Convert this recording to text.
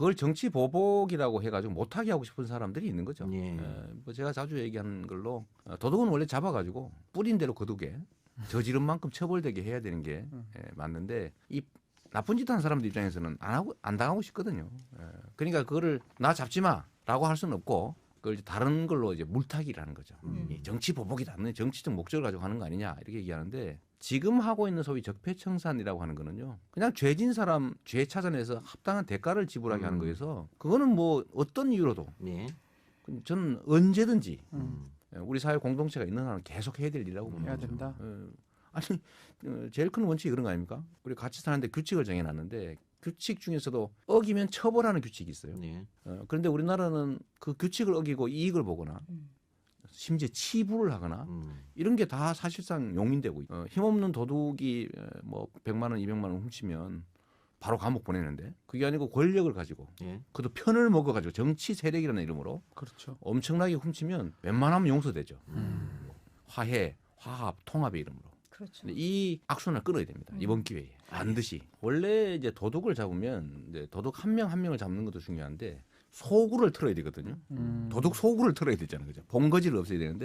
그걸 정치 보복이라고 해가지고 못하게 하고 싶은 사람들이 있는 거죠. 예. 예, 뭐 제가 자주 얘기하는 걸로 어, 도둑은 원래 잡아가지고 뿌린 대로 거두게 저지른 만큼 처벌되게 해야 되는 게 예, 맞는데 이 나쁜 짓 하는 사람들 입장에서는 안 하고 안 당하고 싶거든요. 예, 그러니까 그거를 나 잡지 마라고 할 수는 없고 그걸 이제 다른 걸로 이제 물타기라는 거죠. 이 정치 보복이다. 정치적 목적을 가지고 하는 거 아니냐 이렇게 얘기하는데 지금 하고 있는 소위 적폐청산이라고 하는 거는요. 그냥 죄진 사람 죄 찾아내서 합당한 대가를 지불하게 하는 거여서 그거는 뭐 어떤 이유로도 예. 저는 언제든지 음. 예, 우리 사회 공동체가 있는 한은 계속 해야 될 일이라고 봅니다. 해야 된다. 어, 아니 어, 제일 큰 원칙이 그런 거 아닙니까? 우리 같이 사는데 규칙을 정해놨는데 규칙 중에서도 어기면 처벌하는 규칙이 있어요. 예. 어, 그런데 우리나라는 그 규칙을 어기고 이익을 보거나 심지어 치부를 하거나 음. 이런 게 다 사실상 용인되고 있- 어, 힘없는 도둑이 에, 뭐 100만 원, 200만 원 훔치면 바로 감옥 보내는데 그게 아니고 권력을 가지고 예. 그것도 편을 먹어 가지고 정치 세력이라는 이름으로 그렇죠. 엄청나게 훔치면 웬만하면 용서되죠. 화해, 화합, 통합의 이름으로. 그렇죠. 이 악순환을 끊어야 됩니다. 이번 기회에 반드시. 원래 이제 도둑을 잡으면 이제 도둑 한명한 명을 잡는 것도 중요한데 소구를 틀어야 되거든요. 음. 도둑 소구를 틀어야 되잖아요. 그죠? 본거지를 없애야 되는데